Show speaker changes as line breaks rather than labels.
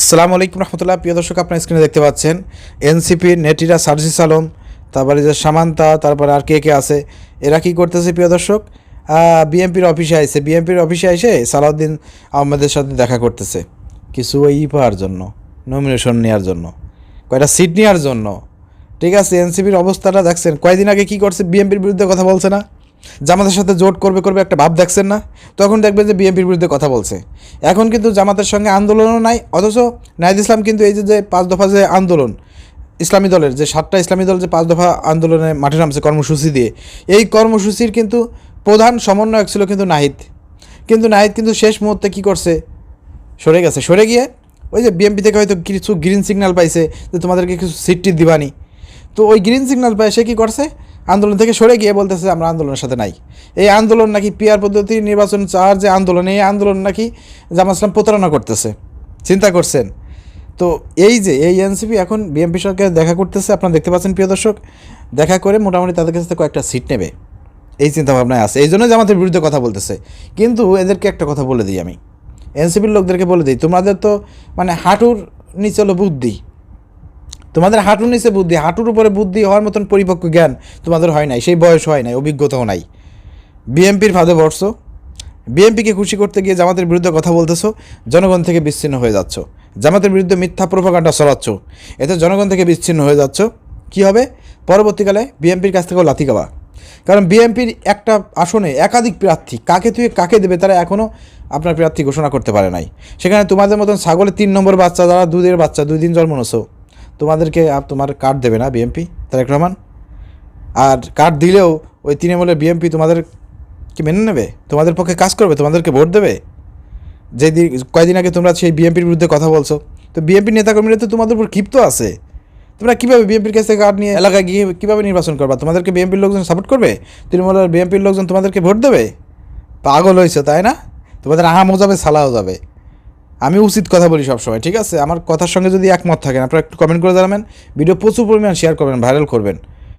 আসসালামু আলাইকুম রহমতুল্লাহ। প্রিয় দর্শক, আপনার স্ক্রিনে দেখতে পাচ্ছেন এনসিপি নেটিরা সার্জিস আলম তারপরে যে সামান্তা তারপরে আর কে কে আছে, এরা কি করতেছে প্রিয় দর্শক? বিএমপির অফিসে আইছে। বিএমপির অফিসে এসে সালাউদ্দিন আহমেদের সাথে দেখা করতেছে। কিছু ই পাওয়ার জন্য নমিনেশন নেওয়ার জন্য, কয়টা সিট নেওয়ার জন্য। ঠিক আছে এনসিপির অবস্থাটা দেখছেন। কয়দিন আগে কি করছে? বিএমপির বিরুদ্ধে কথা বলছে না? জামাতের সাথে জোট করবে করবে একটা ভাব দেখছেন না? তখন দেখবেন যে বিএনপির বিরুদ্ধে কথা বলছে। এখন কিন্তু জামাতের সঙ্গে আন্দোলনও নাই, অথচ নাহিদ ইসলাম কিন্তু এই যে পাঁচ দফা যে আন্দোলন, ইসলামী দলের যে সাতটা ইসলামী দল যে পাঁচ দফা আন্দোলনে মাঠে নামছে কর্মসূচি দিয়ে, এই কর্মসূচির কিন্তু প্রধান সমন্বয়ক ছিল কিন্তু নাহিদ। কিন্তু নাহিদ কিন্তু শেষ মুহূর্তে কি করছে? সরে গেছে। সরে গিয়ে ওই যে বিএমপি থেকে হয়তো কিছু গ্রিন সিগন্যাল পাইছে যে তোমাদেরকে কিছু সিটটি দিবানি। তো ওই গ্রিন সিগন্যাল পায় সে কী করছে? আন্দোলন থেকে সরে গিয়ে বলতেছে, আমরা আন্দোলনের সাথে নাই। এই আন্দোলন নাকি পিয়ার পদ্ধতি নির্বাচন চাওয়ার যে আন্দোলন, এই আন্দোলন নাকি জামাত ইসলাম প্রতারণা করতেছে। চিন্তা করছেন? তো এই যে, এই এনসিপি এখন বিএমপি সরকার দেখা করতেছে, আপনারা দেখতে পাচ্ছেন, প্রিয় দর্শক, দেখা করে মোটামুটি তাদের কাছে কয়েকটা সিট নেবে। এই চিন্তাভাবনায় আছে। এই জন্য জামাতের বিরুদ্ধে কথা বলতেছে। কিন্তু এদেরকে একটা কথা বলে দিই আমি। এনসিপির লোকদেরকে বলে দিই, তোমাদের তো মানে হাঁটুর নিচে হলো বুদ্ধি। তোমাদের হাঁটুর নিচে বুদ্ধি, হাঁটুর উপরে বুদ্ধি হওয়ার মতন পরিপক্ক জ্ঞান তোমাদের হয় নাই, সেই বয়স হয় নাই, অভিজ্ঞতাও নাই। বিএমপির ফাঁদে বসছো বিএমপিকে খুশি করতে গিয়ে জামাতের বিরুদ্ধে কথা বলতেছো, জনগণ থেকে বিচ্ছিন্ন হয়ে যাচ্ছ। জামাতের বিরুদ্ধে মিথ্যা প্রভাকাণ্ডা চলাচ্ছ, এতে জনগণ থেকে বিচ্ছিন্ন হয়ে যাচ্ছ। কি হবে? পরবর্তীকালে বিএমপির কাছ থেকেও লাথি খাওয়া। কারণ বিএমপির একটা আসনে একাধিক প্রার্থী, কাকে তুই, কাকে দেবে তারা এখনও আপনার প্রার্থী ঘোষণা করতে পারে নাই। সেখানে তোমাদের মতন ছাগলের তিন নম্বর বাচ্চা, যারা দুধের বাচ্চা, দুই দিন জন্ম নেছো তোমাদেরকে তোমার কার্ড দেবে না বিএমপি তারেক রহমান। আর কার্ড দিলেও ওই তৃণমূলের বিএমপি তোমাদের কি মেনে নেবে? তোমাদের পক্ষে কাজ করবে? তোমাদেরকে ভোট দেবে? যে দিন কয়দিন আগে তোমরা সেই বিএমপির বিরুদ্ধে কথা বলছো। তো বিএনপির নেতাকর্মীরা তো তোমাদের উপর ক্ষিপ্ত আছে। তোমরা কীভাবে বিএনপির কাছ থেকে কার্ড নিয়ে এলাকায় গিয়ে কীভাবে নির্বাচন করবা? তোমাদেরকে বিএনপির লোকজন সাপোর্ট করবে? তৃণমূলের বিএনপির লোকজন তোমাদেরকে ভোট দেবে? পাগল হয়েছে তাই না? তোমাদের আহামও যাবে সালাও যাবে। আমি উচিত কথা বলি সবসময়, ঠিক আছে? আমার কথার সঙ্গে যদি একমত থাকেন, আপনারা একটু কমেন্ট করে জানাবেন। ভিডিও প্রচুর পরিমাণ শেয়ার করবেন ভাইরাল করবেন।